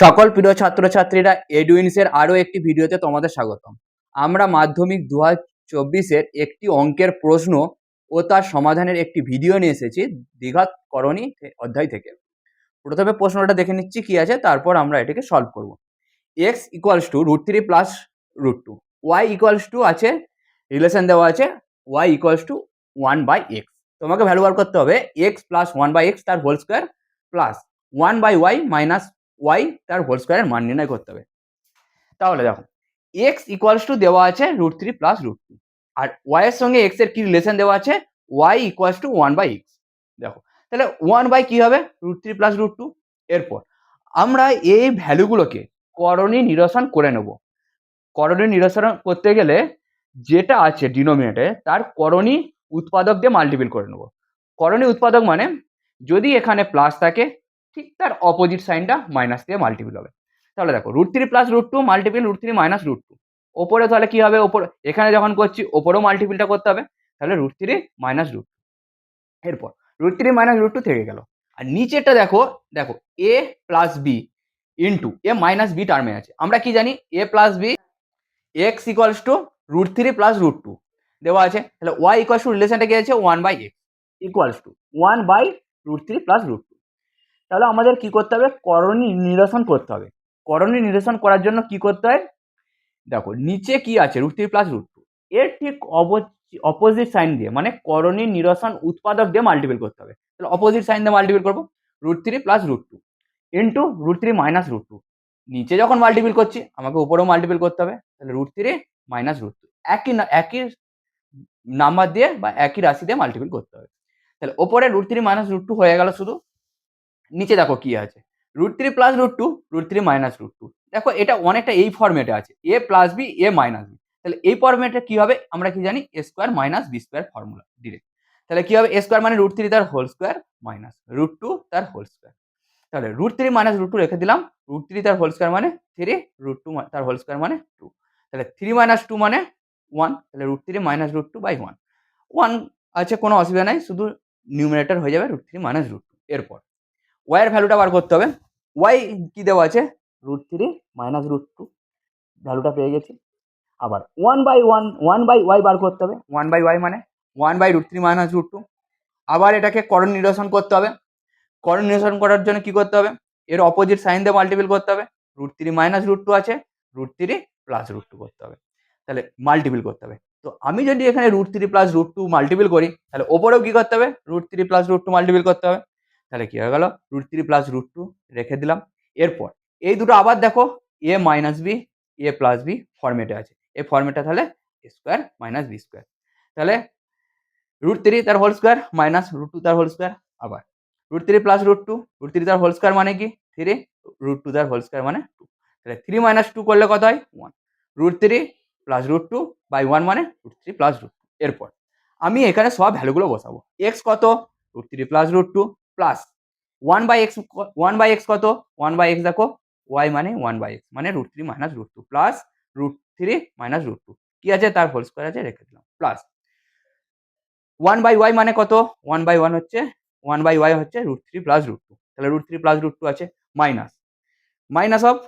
সকল প্রিয় ছাত্রছাত্রীরা এডুইন্সের আরও একটি ভিডিওতে তোমাদের স্বাগতম। আমরা মাধ্যমিক দু হাজার চব্বিশের একটি অঙ্কের প্রশ্ন ও তার সমাধানের একটি ভিডিও নিয়ে এসেছি দীঘাত করণী অধ্যায় থেকে। প্রথমে প্রশ্নটা দেখে নিচ্ছি কি আছে, তারপর আমরা এটাকে সলভ করব। X equals to root three plus root two y equals to আছে রিলেশন দেওয়া আছে y equals to one by x তোমাকে ভ্যালু বার করতে হবে x plus one by x তার whole square plus one by y minus y তার whole স্কোয়ারের মান নির্ণয় করতে হবে। তাহলে দেখো এক্স ইকুয়ালস টু দেওয়া আছে root three plus root two আর ওয়াই এর সঙ্গে এক্সের কি রিলেশন দেওয়া আছে? Y equals to one by x দেখো, তাহলে ওয়ান বাই কি হবে? Root three plus root two এরপর, আমরা এই ভ্যালুগুলোকে করণী নিরসন করে নেব। করণী নিরসন করতে গেলে যেটা আছে ডিনোমিনেটে তার করণী উৎপাদক দিয়ে মাল্টিপল করে নেব। করণী উৎপাদক মানে যদি এখানে প্লাস থাকে ঠিক তার অপোজিট সাইনটা মাইনাস দিয়ে মাল্টিপল হবে। তাহলে দেখো root three plus root two multiple root three minus root two ওপরে তাহলে কি হবে? ওপর, এখানে যখন করছি, ওপরেও মাল্টিপলটা করতে হবে। তাহলে রুট থ্রি মাইনাস রুট এরপর root three minus root two থেকে গেল। আর নিচেরটা দেখো দেখো A plus B into A minus B টার্মে আছে। আমরা কি জানি? A plus B X equals to root three plus root two দেওয়া আছে। তাহলে ওয়াই ইকুয়ালস টু রিলেশনটা কি আছে? One by X equals to one by root three plus root two তাহলে আমাদের কি করতে হবে? করণী নিরসন করতে হবে। করণী নিরসন করার জন্য কি করতে হয়? দেখো, নিচে কি আছে? Root three plus root two এর ঠিক অপোজিট সাইন দিয়ে মানে করণী নিরসন উৎপাদক দিয়ে মাল্টিপল করতে হবে। তাহলে অপোজিট সাইন দিয়ে মাল্টিপল করব। Root three plus root two into root three minus root two নিচে যখন মাল্টিপল করছি, আমাকে উপরেও মাল্টিপল করতে হবে। তাহলে root three minus root two একই একই নাম্বার দিয়ে বা একই রাশি দিয়ে মাল্টিপল করতে হবে। তাহলে ওপরে root three minus root two হয়ে গেল শুধু। নিচে দেখো কি আছে। Root three plus root two root three minus root two দেখো এটা অনেকটা এই ফর্মেটে আছে। A plus B A minus B তাহলে এই ফর্মেটে কি হবে? আমরা কি জানি? A square minus B square formula direct তাহলে কি হবে? এ স্কোয়ার মানে রুট থ্রি তার whole square minus root two তার হোল স্কোয়ার তাহলে root three minus root two রেখে দিলাম। রুট থ্রি তার হোল স্কোয়ার মানে থ্রি রুট টু তার হোল স্কোয়ার মানে টু তাহলে থ্রি মাইনাস টু মানে ওয়ান তাহলে root three minus root two by one one আছে কোনো অসুবিধা নাই, শুধু নিউমিনেটর হয়ে যাবে root three minus root two এরপর ওয়াইয়ের ভ্যালুটা বার করতে হবে। ওয়াই কি দেওয়া আছে? Root three minus root two ভ্যালুটা পেয়ে গেছি। আবার one by one one by Y বার করতে হবে। ওয়ান বাই ওয়াই মানে one by root three minus root two আবার এটাকে করণ নিরসন করতে হবে। করণ নিরসন করার জন্য কি করতে হবে? এর অপোজিট সাইন দিয়ে মাল্টিপল করতে হবে। Root three minus root two আছে root three plus root two করতে হবে। তাহলে মাল্টিপল করতে হবে। তো আমি যদি এখানে root three plus root two multiple করি, তাহলে ওপরেও কি করতে হবে? Root three plus root two multiple করতে হবে। তাহলে কি হয়ে গেল? Root three plus root two রেখে দিলাম। এরপর এই দুটো আবার দেখো A minus B A plus B ফর্মেটে আছে। এই ফর্মেটটা তাহলে স্কোয়ার মাইনাস বি স্কোয়ার তাহলে রুট থ্রি তার whole square minus root two তার হোল স্কোয়ার আবার। Root three plus root two root three তার হোল স্কোয়ার মানে কি? থ্রি রুট টু তার হোল স্কোয়ার মানে টু তাহলে থ্রি মাইনাস টু করলে কত হয়? One root three plus root two by one মানে root three plus root two এরপর আমি এখানে সব ভ্যালুগুলো বসাবো। এক্স কত? Root three plus root two plus one by X one by X কত? ওয়ান বাই এক্স দেখো ওয়াই মানে ওয়ান বাই এক্স মানে root three minus root two plus root three minus root two কি আছে? তার whole square আছে, রেখে দিলাম প্লাস ওয়ান বাই ওয়াই মানে কত? ওয়ান বাই ওয়ান হচ্ছে ওয়ান বাই ওয়াই হচ্ছে root three plus root two তাহলে root three plus root two আছে মাইনাস মাইনাস অফ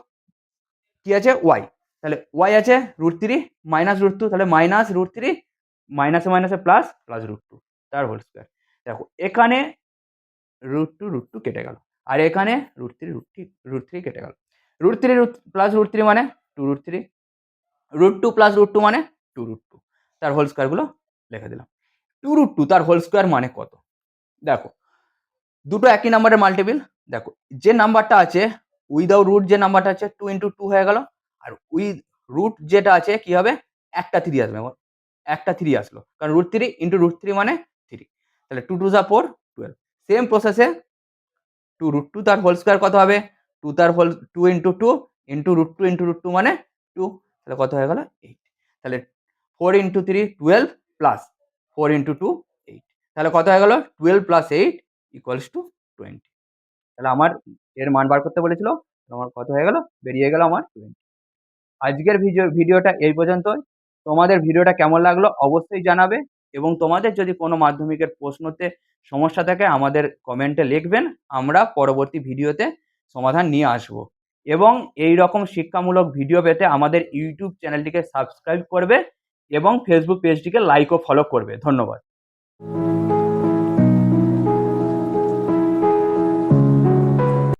কি আছে? ওয়াই তাহলে ওয়াই আছে root three minus root two তাহলে মাইনাস রুট থ্রি মাইনাসে মাইনাসে প্লাস প্লাস রুট টু তার হোল স্কোয়ার দেখো, এখানে রুট টু রুট টু কেটে গেল। আর এখানে root three root three root three কেটে গেল। Root three root plus root three মানে two root three root two plus root two মানে টু রুট টু তার হোল স্কোয়ারগুলো লিখে দিলাম। টু রুট টু তার হোল স্কোয়ার মানে কত? দেখো, দুটো একই নাম্বারের মাল্টিপিল দেখো, যে নাম্বারটা আছে উইদাউট রুট যে নাম্বারটা আছে টু ইন্টু টু হয়ে গেল। আর উইথ রুট যেটা আছে, কি হবে? একটা থ্রি আসবে। একটা থ্রি আসলো। কারণ root three into root three মানে থ্রি তাহলে টু টু যা ফোর সেম প্রসেসে টু রুট টু তার হোল স্কোয়ার কত হবে? টু তার whole two into two into root two into root two মানে টু তাহলে কত হয়ে গেল? এইট তাহলে four into three twelve plus four into two eight তাহলে কত হয়ে গেল? Twelve plus eight equals to twenty তাহলে আমার এর মান বার করতে বলেছিল আমার কত হয়ে গেল? বেরিয়ে গেল আমার টোয়েন্টি আজকের ভিডিও, ভিডিওটা এই পর্যন্তই। তোমাদের ভিডিওটা কেমন লাগল? অবশ্যই জানাবে। এবং তোমাদের যদি কোনো মাধ্যমিকের প্রশ্নতে সমস্যা থাকে, আমাদের কমেন্টে লিখবেন, আমরা পরবর্তী ভিডিওতে সমাধান নিয়ে আসব। এবং এই রকম শিক্ষামূলক ভিডিও পেতে আমাদের ইউটিউব চ্যানেলটিকে সাবস্ক্রাইব করবে এবং ফেসবুক পেজটিকে লাইক ও ফলো করবে। ধন্যবাদ।